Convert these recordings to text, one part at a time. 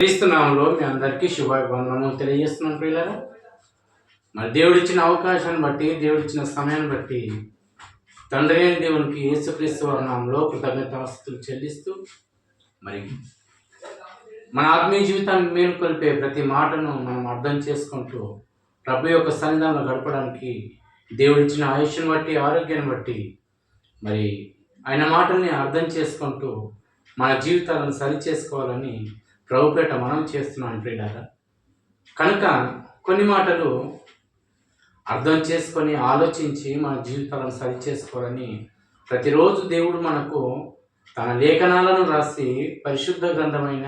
క్రీస్తునామంలో మీ అందరికీ శుభాభివందనములు తెలియజేస్తున్నాం పిల్లలు మరి దేవుడిచ్చిన అవకాశాన్ని బట్టి దేవుడిచ్చిన సమయాన్ని బట్టి తండ్రి అయిన దేవునికి యేసుక్రీస్తు వర్ణంలో నామంలో కృతజ్ఞతాస్తులు చెల్లిస్తూ మరి మన ఆత్మీయ జీవితాన్ని మేలుకొల్పే ప్రతి మాటను మనం అర్థం చేసుకుంటూ ప్రభు యొక్క సన్నిధానంలో గడపడానికి దేవుడిచ్చిన ఆయుష్ని బట్టి ఆరోగ్యాన్ని బట్టి మరి ఆయన మాటల్ని అర్థం చేసుకుంటూ మన జీవితాలను సరి చేసుకోవాలని ప్రభుపేట మనం చేస్తున్నాం ప్రియులారా. కనుక కొన్ని మాటలు అర్థం చేసుకొని ఆలోచించి మన జీవితాలను సరి చేసుకోవాలని ప్రతిరోజు దేవుడు మనకు తన లేఖనాలను రాసి పరిశుద్ధ గ్రంథమైన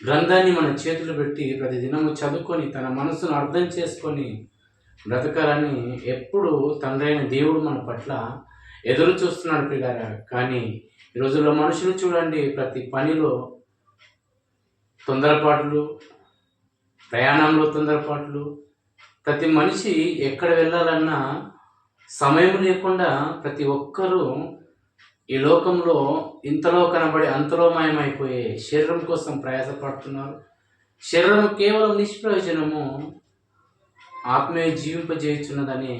గ్రంథాన్ని మన చేతులు పెట్టి ప్రతి దినము చదువుకొని తన మనసును అర్థం చేసుకొని బ్రతకాలని ఎప్పుడు తండ్రైన దేవుడు మన పట్ల ఎదురు చూస్తున్నాడు పిల్లారా కానీ ఈ రోజుల్లో మనుషులు చూడండి ప్రతి పనిలో తొందరపాట్లు ప్రయాణంలో తొందరపాట్లు ప్రతి మనిషి ఎక్కడ వెళ్ళాలన్నా సమయం లేకుండా ప్రతి ఒక్కరూ ఈ లోకంలో ఇంతలో కనబడి అంతలో మాయమైపోయే శరీరం కోసం ప్రయాసపడుతున్నారు. శరీరం కేవలం నిష్ప్రయోజనము ఆత్మీయ జీవింపజేయుచున్నదని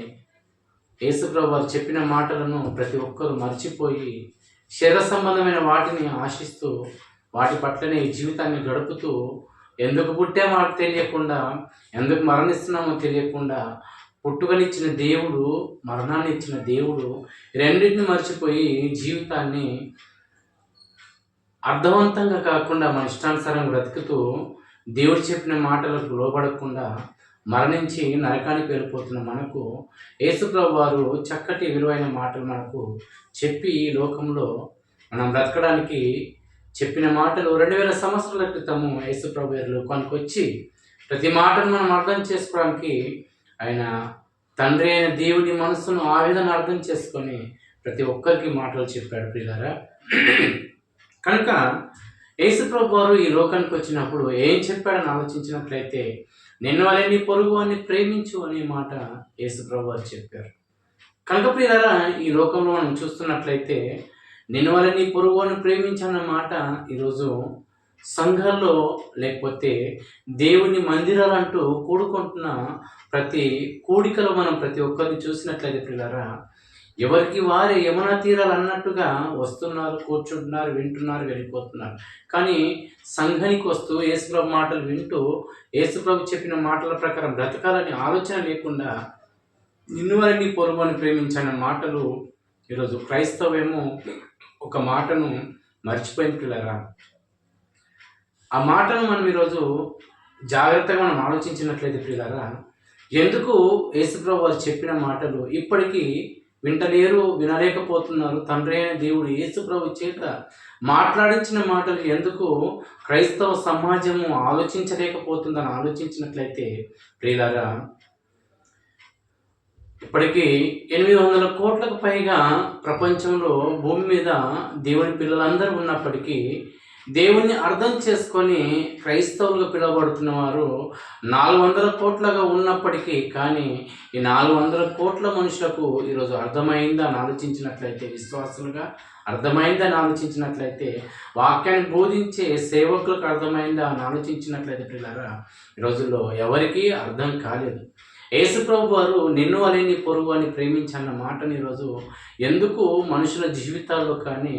యేసుప్రభు చెప్పిన మాటలను ప్రతి ఒక్కరూ మర్చిపోయి శరీర సంబంధమైన వాటిని ఆశిస్తూ వాటి పట్లనే ఈ జీవితాన్ని గడుపుతూ ఎందుకు పుట్టామో తెలియకుండా ఎందుకు మరణిస్తున్నామో తెలియకుండా పుట్టుకనిచ్చిన దేవుడు మరణాన్ని ఇచ్చిన దేవుడు రెండింటిని మర్చిపోయి జీవితాన్ని అర్థవంతంగా కాకుండా మన ఇష్టానుసారం బ్రతుకుతూ దేవుడు చెప్పిన మాటలకు లోబడకుండా మరణించి నరకానికి వెళ్ళిపోతున్న మనకు యేసుప్రభు వారు చక్కటి విలువైన మాటలు మనకు చెప్పి ఈ లోకంలో మనం బ్రతకడానికి చెప్పిన మాటలు రెండు వేల సంవత్సరాల క్రితము యేసుప్రభు వారు లోకానికి వచ్చి ప్రతి మాటను మనం అర్థం చేసుకోవడానికి ఆయన తండ్రి అయిన దేవుని మనసును ఆ విధంగా అర్థం చేసుకొని ప్రతి ఒక్కరికి మాటలు చెప్పాడు ప్రియులారా. కనుక యేసుప్రభు వారు ఈ లోకానికి వచ్చినప్పుడు ఏం చెప్పాడని ఆలోచించినట్లయితే నేను వాళ్ళని పొరుగు అని ప్రేమించు అనే మాట యేసుప్రభు వారు చెప్పారు. కనుక ప్రియులారా ఈ లోకంలో మనం చూస్తున్నట్లయితే నిన్ను వాళ్ళని నీ పొరుగుని ప్రేమించన్న మాట ఈరోజు సంఘాల్లో లేకపోతే దేవుని మందిరాలు అంటూ కూడుకుంటున్న ప్రతి కూడికలో మనం ప్రతి ఒక్కరిని చూసినట్లయితే పిల్లరా ఎవరికి వారే యమునా తీరాలు అన్నట్టుగా వస్తున్నారు కూర్చుంటున్నారు వింటున్నారు వెళ్ళిపోతున్నారు. కానీ సంఘానికి వస్తూ యేసుప్రభు మాటలు వింటూ యేసుప్రభు చెప్పిన మాటల ప్రకారం బ్రతకాలని ఆలోచన లేకుండా నిన్ను వారిని పొరుగుని ప్రేమించన్న మాటలు ఈరోజు క్రైస్తవేమో ఒక మాటను మర్చిపోయిన పిల్లరా. ఆ మాటను మనం ఈరోజు జాగ్రత్తగా మనం ఆలోచించినట్లయితే పిల్లరా ఎందుకు యేసుప్రభు వారు చెప్పిన మాటలు ఇప్పటికీ వింటలేరు వినలేకపోతున్నారు? తండ్రి అయిన దేవుడు యేసుప్రభు చేత మాట్లాడించిన మాటలు ఎందుకు క్రైస్తవ సమాజము ఆలోచించలేకపోతుందని ఆలోచించినట్లయితే ప్రియులారా ఇప్పటికీ ఎనిమిది వందల కోట్లకు పైగా ప్రపంచంలో భూమి మీద దేవుని పిల్లలందరూ ఉన్నప్పటికీ దేవుణ్ణి అర్థం చేసుకొని క్రైస్తవులుగా పిలువబడుతున్న వారు నాలుగు వందల కోట్లగా ఉన్నప్పటికీ కానీ ఈ నాలుగు వందల కోట్ల మనుషులకు ఈరోజు అర్థమైందా ఆలోచించినట్లయితే విశ్వాసులుగా? అర్థమైందా ఆలోచించినట్లయితే? వాక్యాన్ని బోధించే సేవకులకు అర్థమైందా అని ఆలోచించినట్లయితే పిల్లరా ఈ రోజుల్లో ఎవరికీ అర్థం కాలేదు. యేసుప్రభు వారు నిన్ను అనే నీ పొరుగు అని ప్రేమించన్న మాటని ఈరోజు ఎందుకు మనుషుల జీవితాల్లో కానీ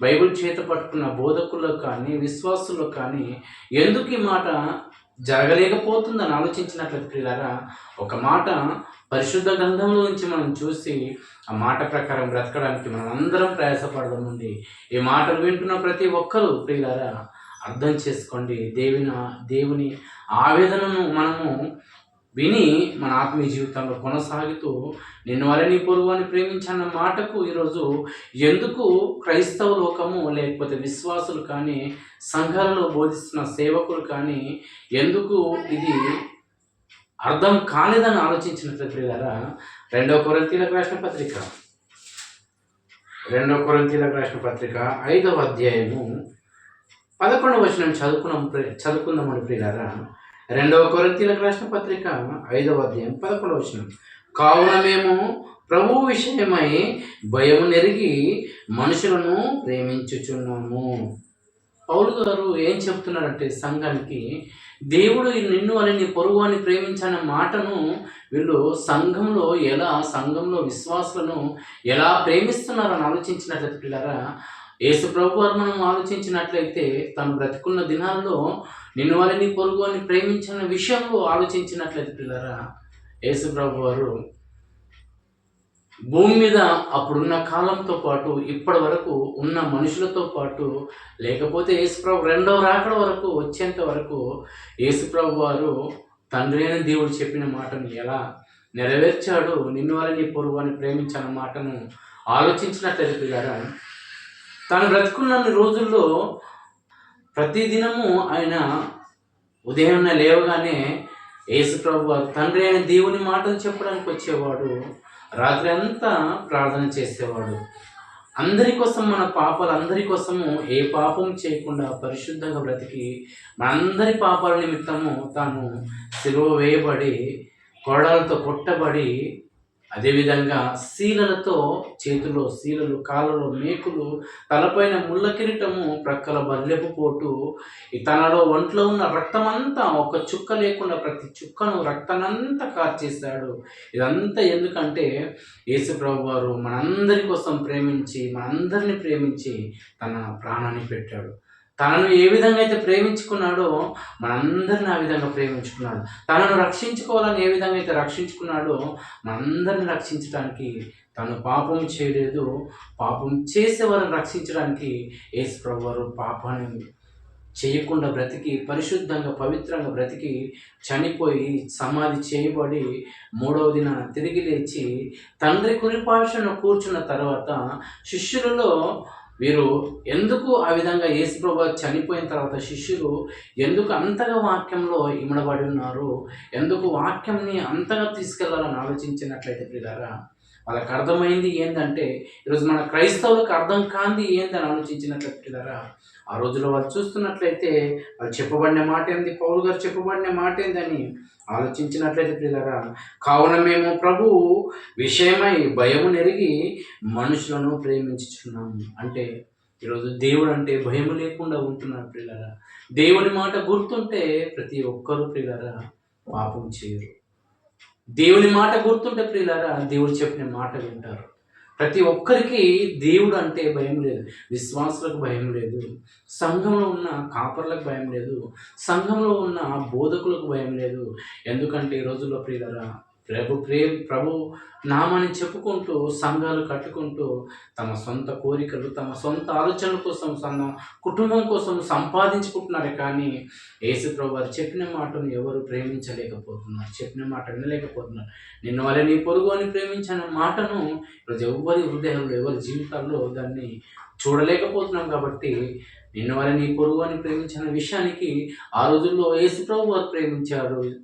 బైబిల్ చేత పట్టుకున్న బోధకుల్లో కానీ విశ్వాసుల్లో కానీ ఎందుకు ఈ మాట జరగలేకపోతుందని ఆలోచించినట్లయితే ప్రియులారా ఒక మాట పరిశుద్ధ గ్రంథంలో నుంచి మనం చూసి ఆ మాట ప్రకారం బ్రతకడానికి మనం అందరం ప్రయాసపడదామండి ఈ మాటలు వింటున్న ప్రతి ఒక్కరూ ప్రియులారా అర్థం చేసుకోండి. దేవుని దేవుని ఆవేదనను మనము విని మన ఆత్మీయ జీవితంలో కొనసాగుతూ నిన్ను వలని పొరుగు అని ప్రేమించన్న మాటకు ఈరోజు ఎందుకు క్రైస్తవ లోకము లేకపోతే విశ్వాసులు కానీ సంఘాలలో బోధిస్తున్న సేవకులు కానీ ఎందుకు ఇది అర్థం కాలేదని ఆలోచించినట్లయితే ద్వారా రెండవ కొరంతీలకు రాసిన పత్రిక. రెండవ కొరంతీలకు రాసిన పత్రిక ఐదవ అధ్యాయము పదకొండవ వచనం చదువుకున్నాం చదువుకుందామని ప్రియులారా రెండవ కొరంతీలకు రాసిన పత్రిక ఐదవ అధ్యాయం పదకొండవ వచ్చిన కావున మేము ప్రభు విషయమై భయం నెరిగి మనుషులను ప్రేమించుచున్నాము. పౌలు గారు ఏం చెప్తున్నారంటే సంఘానికి దేవుడు నిన్ను అని నీ పొరుగు అని ప్రేమించిన మాటను వీళ్ళు సంఘంలో ఎలా సంఘంలో విశ్వాసులను ఎలా ప్రేమిస్తున్నారని ఆలోచించినట్లయితే పిల్లరా యేసు ప్రభు వారు మనం ఆలోచించినట్లయితే తను బ్రతికున్న దినాల్లో నిన్ను వారిని పొరుగు అని ప్రేమించిన విషయంలో ఆలోచించినట్లయితే పిల్లరా యేసు ప్రభు వారు భూమి మీద అప్పుడున్న కాలంతో పాటు ఇప్పటి వరకు ఉన్న మనుషులతో పాటు లేకపోతే యేసుప్రభు రెండవ రాకడ వరకు వచ్చేంత వరకు యేసుప్రభు వారు తండ్రి అయిన దేవుడు చెప్పిన మాటను ఎలా నెరవేర్చాడు నిన్ను వారిని పొరుగు అని ప్రేమించిన మాటను ఆలోచించినట్లయితే పిల్లరా తాను బ్రతుకున్న రోజుల్లో ప్రతిదినము ఆయన ఉదయం లేవగానే యేసుప్రభు తండ్రి అయిన దేవుని మాటలు చెప్పడానికి వచ్చేవాడు. రాత్రి అంతా ప్రార్థన చేసేవాడు. అందరి కోసం మన పాపాలు అందరి కోసము ఏ పాపం చేయకుండా పరిశుద్ధంగా బ్రతికి మనందరి పాపాల నిమిత్తము తాను సిలువ వేయబడి కొరడాలతో కొట్టబడి అదేవిధంగా శీలలతో చేతిలో శీలలు కాళ్ళలో మేకులు తలపైన ముళ్ళ కిరీటము ప్రక్కల బల్లెపు పోటు ఈ తనలో ఒంట్లో ఉన్న రక్తమంతా ఒక చుక్క లేకుండా ప్రతి చుక్కను రక్తానంతా కార్చేశాడు. ఇదంతా ఎందుకంటే యేసుప్రభు వారు మనందరి కోసం ప్రేమించి మనందరిని ప్రేమించి తన ప్రాణాన్ని పెట్టాడు. తనను ఏ విధంగా అయితే ప్రేమించుకున్నాడో మనందరిని ఆ విధంగా ప్రేమించుకున్నాడు. తనను రక్షించుకోవాలని ఏ విధంగా అయితే రక్షించుకున్నాడో మనందరిని రక్షించడానికి తను పాపం చేయలేదు. పాపం చేసే వారిని రక్షించడానికి యేసు ప్రభువారు పాపాన్ని చేయకుండా బ్రతికి పరిశుద్ధంగా పవిత్రంగా బ్రతికి చనిపోయి సమాధి చేయబడి మూడవ దిన తిరిగి లేచి తండ్రి కురిపాషను కూర్చున్న తర్వాత శిష్యులలో వీరు ఎందుకు ఆ విధంగా యేసుప్రభు చనిపోయిన తర్వాత శిష్యులు ఎందుకు అంతగా వాక్యంలో ఇమడబడి ఉన్నారు? ఎందుకు వాక్యంని అంతగా తీసుకెళ్ళాలని ఆలోచించినట్లయితే ప్రియారా వాళ్ళకి అర్థమైంది ఏంటంటే ఈరోజు మన క్రైస్తవులకు అర్థం కాంది ఏందని ఆలోచించినట్లయితే ఆ రోజులో వాళ్ళు చూస్తున్నట్లయితే వాళ్ళు చెప్పబడిన మాట ఏంది? పౌరు గారు చెప్పబడిన మాట ఏందని ఆలోచించినట్లయితే ప్రియులరా కావున మేము ప్రభు విషయమై భయము నెరిగి మనుషులను ప్రేమించుచున్నాము. అంటే ఈరోజు దేవుడు అంటే భయము లేకుండా ఉంటున్నారు ప్రియులరా దేవుని మాట గుర్తుంటే ప్రతి ఒక్కరూ ప్రియులరా పాపం చేయరు. దేవుని మాట గుర్తుంటే ప్రియులారా దేవుడు చెప్పిన మాట వింటారు. ప్రతి ఒక్కరికి దేవుడు అంటే భయం లేదు విశ్వాసులకు భయం లేదు సంఘంలో ఉన్న కాపర్లకు భయం లేదు సంఘంలో ఉన్న బోధకులకు భయం లేదు. ఎందుకంటే ఈ రోజుల్లో ప్రియులరా ప్రభు ప్రే ప్రభు నామని చెప్పుకుంటూ సంఘాలు కట్టుకుంటూ తమ సొంత కోరికలు తమ సొంత ఆలోచనల కోసం సన్న కుటుంబం కోసం సంపాదించుకుంటున్నారు. కానీ యేసు ప్రభు వారు చెప్పిన మాటను ఎవరు ప్రేమించలేకపోతున్నారు. చెప్పిన మాట వినలేకపోతున్నారు. నిన్న వాళ్ళ నీ పొరుగు అని ప్రేమించిన మాటను ఈరోజు ఎవరి హృదయంలో ఎవరి జీవితాల్లో దాన్ని చూడలేకపోతున్నాం కాబట్టి నిన్న వాళ్ళ నీ పొరుగు అని ప్రేమించిన విషయానికి ఆ రోజుల్లో యేసు ప్రభు వారు ప్రేమించారు.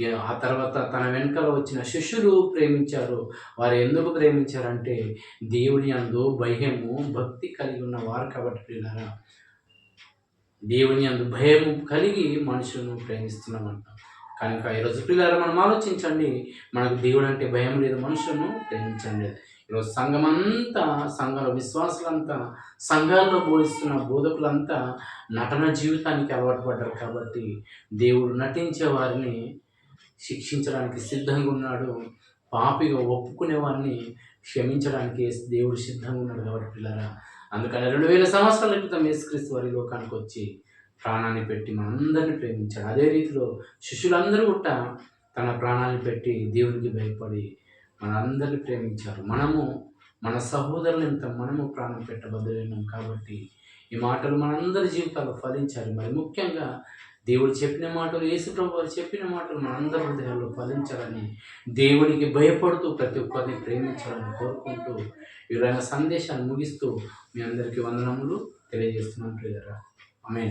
ఆ తర్వాత తన వెనకాల వచ్చిన శిష్యులు ప్రేమించారు. వారు ఎందుకు ప్రేమించారంటే దేవుని అందు భయము భక్తి కలిగి ఉన్న వారు కాబట్టి ప్రియులారా. దేవుని అందు భయము కలిగి మనుషులను ప్రేమిస్తున్నామంట. కనుక ఈరోజు పిల్లలు మనం ఆలోచించండి. మనకు దేవుడు అంటే భయం లేదు మనుషులను ప్రేమించండి. ఈరోజు సంఘం అంతా సంఘాల విశ్వాసులంతా సంఘాల్లో బోధిస్తున్న బోధకులంతా నటన జీవితానికి అలవాటు పడ్డారు కాబట్టి దేవుడు నటించే వారిని శిక్షించడానికి సిద్ధంగా ఉన్నాడు. పాపిగా ఒప్పుకునే వారిని క్షమించడానికి దేవుడు సిద్ధంగా ఉన్నాడు కాబట్టి పిల్లరా అందుకని రెండు వేల సంవత్సరాల క్రితం యేసుక్రీస్తు వారి లోకానికి వచ్చి ప్రాణాన్ని పెట్టి మనందరిని ప్రేమించాడు. అదే రీతిలో శిష్యులందరూ కూడా తన ప్రాణాన్ని పెట్టి దేవునికి భయపడి మనందరిని ప్రేమించారు. మనము మన సహోదరులు ఇంత మనము ప్రాణం పెట్టబద్దలేనాం కాబట్టి ఈ మాటలు మనందరి జీవితాల్లో ఫలించాలి. మరి ముఖ్యంగా దేవుడు చెప్పిన మాటలు యేసుప్రభు వారు చెప్పిన మాటలు మనందరి హృదయాల్లో ఫలించాలని దేవునికి భయపడుతూ ప్రతి ఒక్కరిని ప్రేమించాలని కోరుకుంటూ వీరైన సందేశాన్ని ముగిస్తూ మీ అందరికీ వందనములు తెలియజేస్తున్నాను ప్రియరా ఆమె